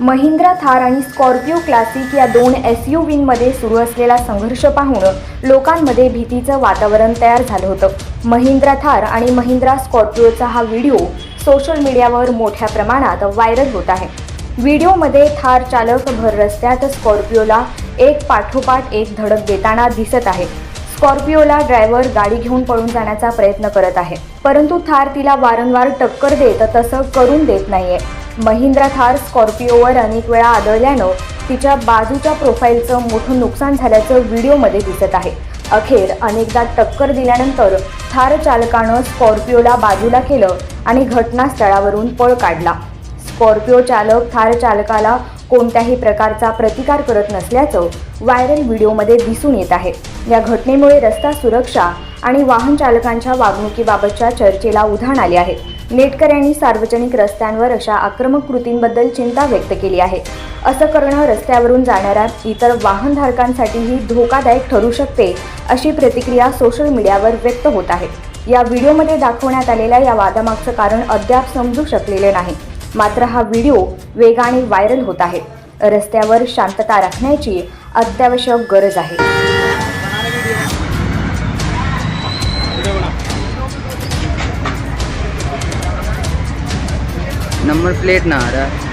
महिंद्रा थार आणि Scorpio classic या दोन एस यू विनमध्ये सुरू असलेला संघर्ष पाहून लोकांमध्ये भीतीचं वातावरण तयार झालं होतं. महिंद्रा थार आणि महिंद्रा स्कॉर्पिओचा हा व्हिडिओ सोशल मीडियावर मोठ्या प्रमाणात व्हायरल होत आहे. व्हिडिओमध्ये थार चालक भर रस्त्यात स्कॉर्पिओला एक पाठोपाठ एक धडक देताना दिसत आहे. स्कॉर्पिओला ड्रायव्हर गाडी घेऊन पळून जाण्याचा प्रयत्न करत आहे. परंतु थार तिला वारंवार टक्कर देत तसं करून देत नाहीये. महिंद्रा थार स्कॉर्पिओवर अनेक वेळा आदळल्यानं तिच्या बाजूच्या प्रोफाईलचं मोठं नुकसान झाल्याचं व्हिडिओमध्ये दिसत आहे. अखेर अनेकदा टक्कर दिल्यानंतर थार चालकानं स्कॉर्पिओला बाजूला केलं आणि घटनास्थळावरून पळ काढला. स्कॉर्पिओ चालक थार चालकाला कोणत्याही प्रकारचा प्रतिकार करत नसल्याचं व्हायरल व्हिडिओमध्ये दिसून येत आहे. या घटनेमुळे रस्ता सुरक्षा आणि वाहन चालकांच्या वागणुकीबाबतच्या चर्चेला उधाण आले आहे. नेटकऱ्यांनी सार्वजनिक रस्त्यांवर अशा आक्रमक कृतींबद्दल चिंता व्यक्त केली आहे. असं करणं रस्त्यावरून जाणाऱ्या इतर वाहनधारकांसाठीही धोकादायक ठरू शकते अशी प्रतिक्रिया सोशल मीडियावर व्यक्त होत आहे. या व्हिडिओमध्ये दाखवण्यात आलेल्या या वादामागचं कारण अद्याप समजू शकलेले नाही. मात्र हा व्हिडिओ वेगाने व्हायरल होत आहे. रस्त्यावर शांतता राखण्याची अत्यावश्यक गरज आहे. नंबर प्लेट ना आ रहा है